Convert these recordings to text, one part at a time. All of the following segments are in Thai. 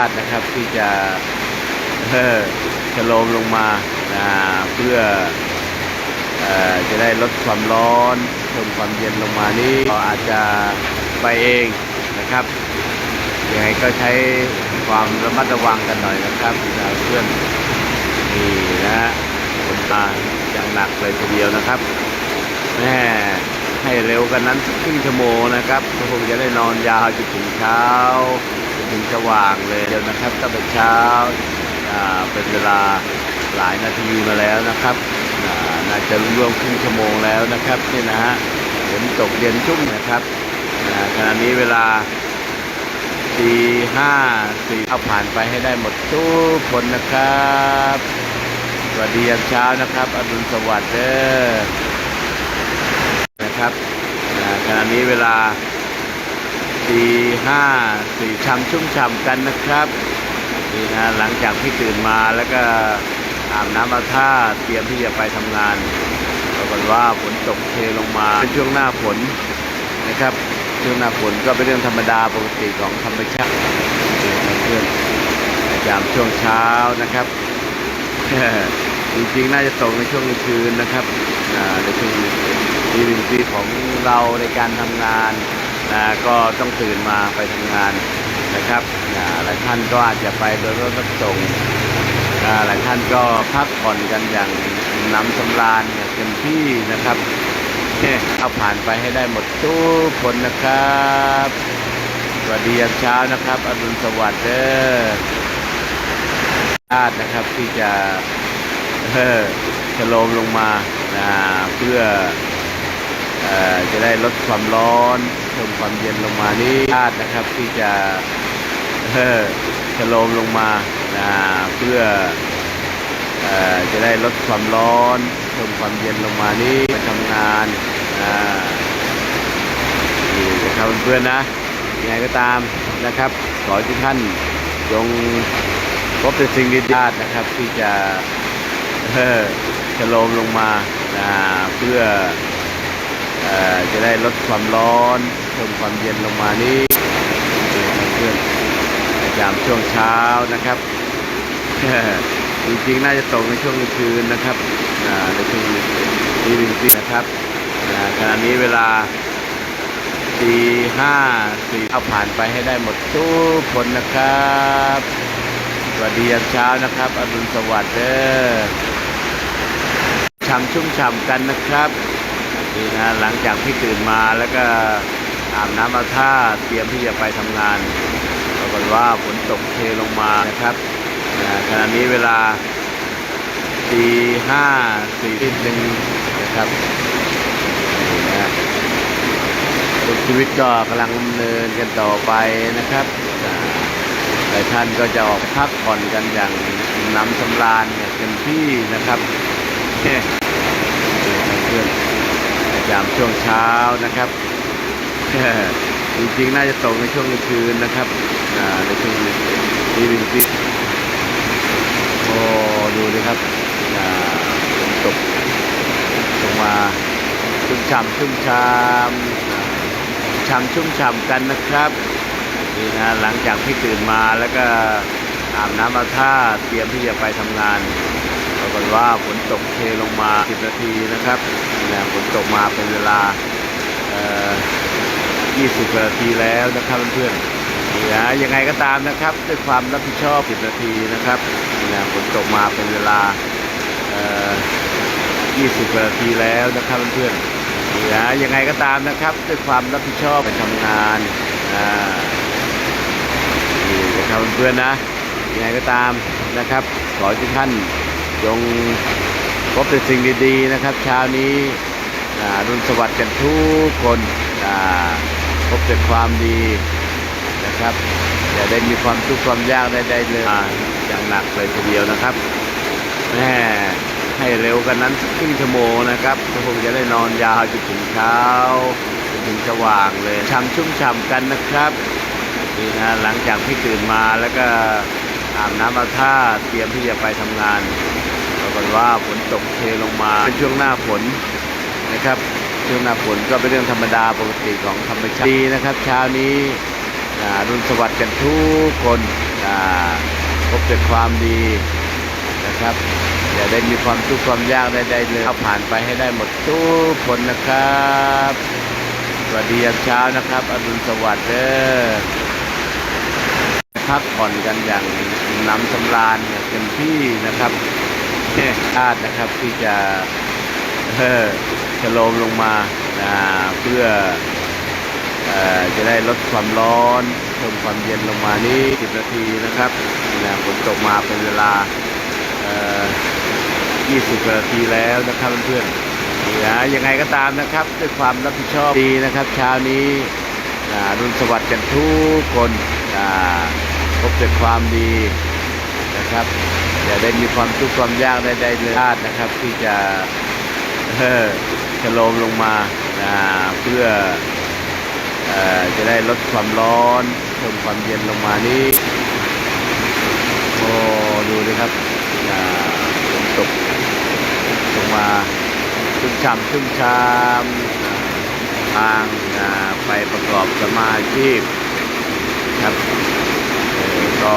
าดนะครับที่จะเออชะโลมลงมานะเพื่ออจะได้ลดความร้อนเพิ่มความเย็นลงมานี้ก็อาจจะไปเองนะครับยังไงก็ใช้ความระมัดระวังกันหน่อยนะครับเพื่อนนี่นะฮะฝนตาอย่างหนักเลยทีเดียวนะครับแม่ให้เร็วกันนั้นสักครึ่งชั่วโมงนะครับก็คงจะได้นอนยาวจนถึงเช้า ถึงสว่างเลยเดี๋ยวนะครับตั้งแต่เช้าเป็นเวลาหลายนาทีมาแล้วนะครับน่าจะรวมครึ่งชั่วโมงแล้วนะครับนี่นะฮะฝนตกเย็นชุ่มนะครับขณะนี้เวลาตีห้าสี่เอาผ่านไปให้ได้หมดทุกคนนะครับสวัสดียามเช้านะครับอรุณสวัสดิ์เด้อนะครับขณะนี้เวลา ตีห้าสี่ช่ำชุ่มฉ่ำกันนะครับนี่นะหลังจากที่ตื่นมาแล้วก็อาบน้ำอาบท่าเตรียมที่จะไปทำงานปรากฏว่าฝนตกเทลงมาเป็นช่วงหน้าฝนนะครับช่วงหน้าฝนก็เป็นเรื่องธรรมดาปกติของธรรมชาติเพื่อนยามช่วงเช้านะครับจริงๆน่าจะตกในช่วงคืนนะครับในช่วงนี้เป็นปีของเราในการทำงาน นะก็ต้องตื่นมาไปทำงานนะครับหลายท่านก็อาจจะไปโดยรถรับส่งหลายท่านก็พักผ่อนกันอย่างน้ำสำราญอย่างเต็มที่นะครับเนี่ยเอาผ่านไปให้ได้หมดทุกคนนะครับสวัสดียามเช้านะครับอรุณสวัสดิ์เด้อญาตินะครับที่จะเออชโลมลงมานะเพื่ออจะได้ลดความร้อน เพิ่มความเย็นลงมานี้คาดนะครับที่จะเออชะโลมลงมานะเพื่ออจะได้ลดความร้อนเพิ่มความเย็นลงมานี้ไปทำงานนี่นะครับเพื่อนๆนะยังไงก็ตามนะครับ ขอทุกท่านจงพบแต่สิ่งดีๆนะครับ ที่จะเออชะโลมลงมานะเพื่ออจะได้ลดความร้อน เพิ่มความเย็นลงมานี้เพื่อนยามช่วงเช้านะครับ จริงๆ น่าจะตกในช่วงคืนนะครับในช่วงนี้เป็นปีนะครับขณะนี้เวลาตีห้าสี่เอาผ่านไปให้ได้หมดทุกคนนะครับสวัสดียามเช้านะครับ อรุณสวัสดิ์เด้อช่ำชุ่มฉ่ำกันนะครับนี่นะหลังจากที่ตื่นมาแล้วก็ อาบน้ำอาท่าเตรียมที่จะไปทำงานปรากฏว่าฝนตกเทลงมานะครับขณะนี้เวลาตีห้าสี่สิบหนึ่งนะครับชีวิตก็กำลังดำเนินกันต่อไปนะครับหลายท่านก็จะออกพักผ่อนกันอย่างน้ำสำราญเต็มที่นะครับเพื่อนยามช่วงเช้านะครับ จริงๆ น่าจะตกในช่วงกลางคืนนะครับในช่วงนี้เป็นปีโอ้ดูดิครับฝนตกลงมาชุ่มฉ่ำชุ่มฉ่ำฉ่ำชุ่มฉ่ำกันนะครับนี่นะหลังจากที่ตื่นมาแล้วก็อาบน้ำอาบท่าเตรียมที่จะไปทำงานปรากฏว่าฝนตกเทลงมา 10 นาทีนะครับนะฝนตกมาเป็นเวลา 20นาทีแล้วนะครับเพื่อนๆนี่นะยังไงก็ตามนะครับด้วยความรับผิดชอบ 10 นาทีนะครับนะฝนตกมาเป็นเวลา 20นาทีแล้วนะครับเพื่อนๆนี่นะยังไงก็ตามนะครับด้วยความรับผิดชอบไปทำงานอ่านนะครับเพื่อนๆนะยังไงก็ตามนะครับขอทุกท่านจงพบแต่สิ่งดีๆนะครับ เช้านี้รุ่นสวัสดิ์กันทุกคนอ่า พบแต่ความดีนะครับอย่าได้มีความทุกข์ความยากได้ได้เลยอ่าอย่างหนักเลยทีเดียวนะครับแม่ให้เร็วกันนั้นสักครึ่งชั่วโมงนะครับก็คงจะได้นอนยาวจนถึงเช้าจนถึงสว่างเลยช่ำชุ่มฉ่ำกันนะครับนี่นะหลังจากที่ตื่นมาแล้วก็อาบน้ำอาบท่าเตรียมที่จะไปทำงานปรากฏว่าฝนตกเทลงมาเป็นช่วงหน้าฝนนะครับ ช่วงหน้าฝนก็เป็นเรื่องธรรมดาปกติของธรรมชาติดีนะครับ เช้านี้อารุ่นสวัสดิ์กันทุกคนพบแต่ความดีนะครับอย่าได้มีความทุกข์ความยากใดๆเลยเอาผ่านไปให้ได้หมดทุกคนนะครับสวัสดียามเช้านะครับอรุณสวัสดิ์เด้อพักผ่อนกันอย่างน้ำสำราญเต็มที่นะครับเนี่คาดนะครับที่จะ ชะโลมลงมานะเพื่ออจะได้ลดความร้อนเพิ่มความเย็นลงมานี่10 นาทีนะครับนะฝนตกมาเป็นเวลา 20 นาทีแล้วนะครับเพื่อนๆนะยังไงก็ตามนะครับ ด้วยความรับผิดชอบดีนะครับ เช้านี้อ่ารุ่นสวัสดิ์กันทุกคนอ่าพบแต่ความดีนะครับอย่าได้มีความทุกข์ความยากใดๆเลยพลาดนะครับ ที่จะ ชะโลมลงมาาเพื่ออจะได้ลดความร้อนเพิ่มความเย็นลงมานี่โอ้ดูดิครับฝนตกลงมาชุ่มฉ่ำชุ่มชามทางาไปประกอบสมาชีพครับก็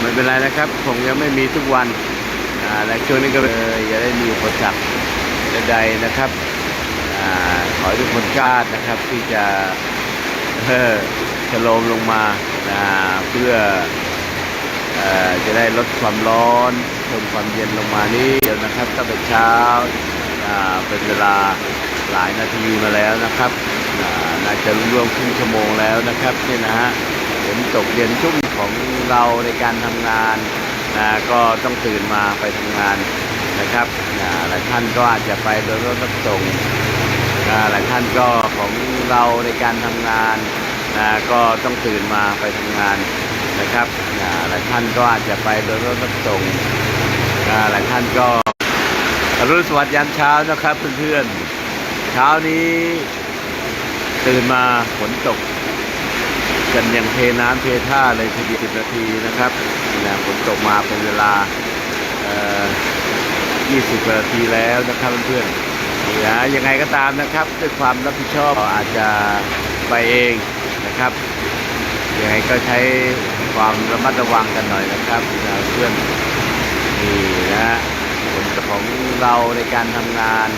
ไม่เป็นไรนะครับคงยังไม่มีทุกวันและช่วงนี้ก็เอออย่าได้มีอุปสรรค ใดๆนะครับอขอให้ทุกคนกล้านะครับที่จะเออชะลมลงมาาเพื่ออจะได้ลดความร้อนเพิ่มความเย็นลงมานี่เดี๋ยวนะครับตั้งแต่เช้าาเป็นเวลาหลายนาทีมาแล้วนะครับน่าจะรวมครึ่งชั่วโมงแล้วนะครับนี่นะฮะฝนตกเย็นชุ่มของเราในการทำงานนะก็ต้องตื่นมาไปทำงาน นะครับหลายท่านก็อาจจะไปโดยรถรับส่งหลายท่านก็ของเราในการทำงานนะก็ต้องตื่นมาไปทำงานนะครับหลายท่านก็อาจจะไปโดยรถรับส่งหลายท่านก็อรุณสวัสดิ์ยามเช้านะครับเพื่อนๆเช้านี้ตื่นมาฝนตกกันอย่างเทน้ำเทท่าเลยทีเดียว10นาทีนะครับนะฝนตกมาเป็นเวลา 20กว่านาทีแล้วนะครับเพื่อนๆนะยังไงก็ตามนะครับ ด้วยความรับผิดชอบอาจจะไปเองนะครับยังไงก็ใช้ความระมัดระวังกันหน่อยนะครับเพื่อนนี่นะผลของเราในการทำงาน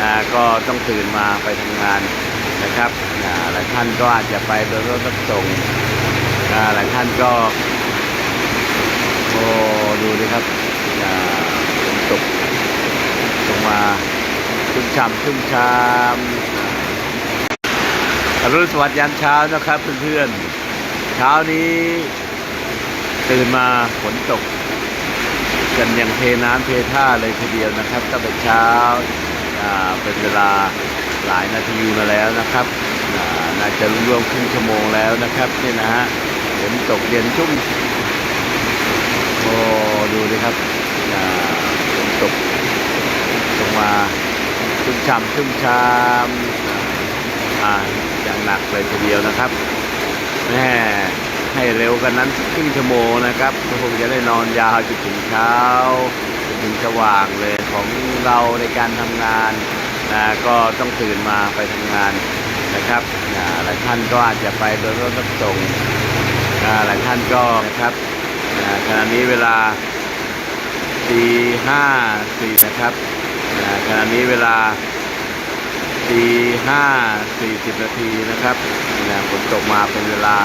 นะก็ต้องตื่นมาไปทำงานนะครับนะหลายท่านก็อาจจะไปโดยรถรับส่งนะหลายท่านก็โอ้ดูดิครับนะ มาชุ่มฉ่ำชุ่มชามอรุณสวัสดิ์ยามเช้านะครับเพื่อนๆ เช้านี้ ตื่นมาฝนตก กันอย่างเทน้ำเทท่าเลยทีเดียวนะครับตั้งแต่เช้าเป็นเวลาหลายนาทีมาแล้วนะครับน่าจะร่วมครึ่งชั่วโมงแล้วนะครับนี่นะฮะฝนตกเย็นชุ่มโอ้ดูดิครับอ่าฝนตกลงมาชุ่ม ฉ่ำชุ่มชามอ่าอย่างหนักเลยทีเดียวนะครับแม่ให้เร็วกันนั้นครึ่งชั่วโมงนะครับก็คงจะได้นอนยาวจนถึงเช้าจนถึงสว่างเลยของเราในการทำงานนะก็ต้องตื่นมาไปทำงานนะครับหลายท่านก็อาจจะไปโดยรถรับส่งหลายท่านก็นะครับขณะนี้เวลาตีห้าสี่นะครับขณะนี้เวลา ตีห้าสี่สิบนาทีนะครับนะฝนตกมาเป็นเวลา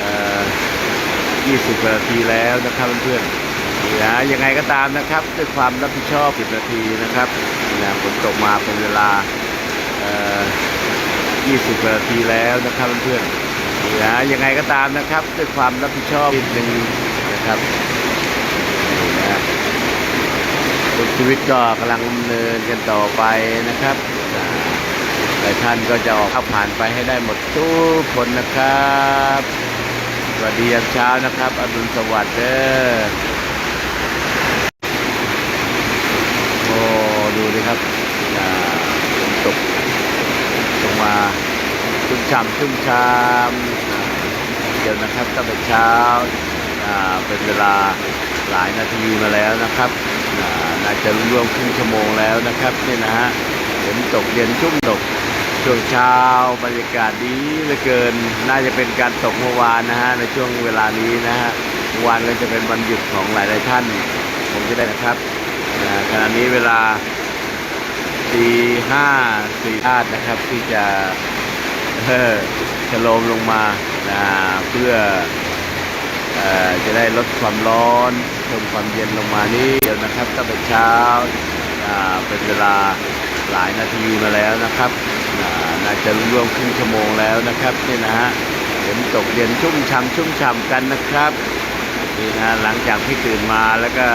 เอ่อ20นาทีแล้วนะครับเพื่อนๆนะยังไงก็ตามนะครับด้วยความรับผิดชอบ10นาทีนะครับนะฝนตกมาเป็นเวลาเอ่อ20นาทีแล้วนะครับเพื่อนๆนะยังไงก็ตามนะครับด้วยความรับผิดชอบนิดนึงนะครับชีวิตก็กำลังดำเนินกันต่อไปนะครับ อ่ท่านก็จะออกข้าผ่านไปให้ได้หมดทุกคนนะครับสวัสดียามเช้านะครับอรุณสวัสดิ์เด้อโอ้ดูดิครับฝนตกลงมาชุ่มฉ่ำชุ่มชามเดี๋ยวนะครับตั้งแต่เช้าเป็นเวลาหลายนาทีมาแล้วนะครับน่าจะร่วมครึ่งชั่วโมงแล้วนะครับนี่นะฮะฝนตกเย็นชุ่มตก ช่วงเช้าบรรยากาศดีเหลือเกิน น่าจะเป็นการตกเมื่อวานนะฮะในช่วงเวลานี้นะฮะวานก็จะเป็นวันหยุดของหลายๆท่าน ผมจะได้นะครับขณะนี้เวลาตีห้าสี่อาดนะครับที่จะเออชะโลมลงมานะเพื่ออจะได้ลดความร้อนเพิ่มความเย็นลงมานี่เดี๋ยวนะครับตั้งแต่เช้าาเป็นเวลาหลายนาทีมาแล้วนะครับ อาจจะรวมครึ่งชั่วโมงแล้วนะครับนี่นะฮะฝนตกเย็นชุ่มฉ่ำชุ่มฉ่ำกันนะครับนี่นะหลังจากที่ตื่นมาแล้วก็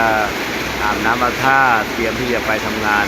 อาบน้ำอาบท่าเตรียมที่จะไปทำงาน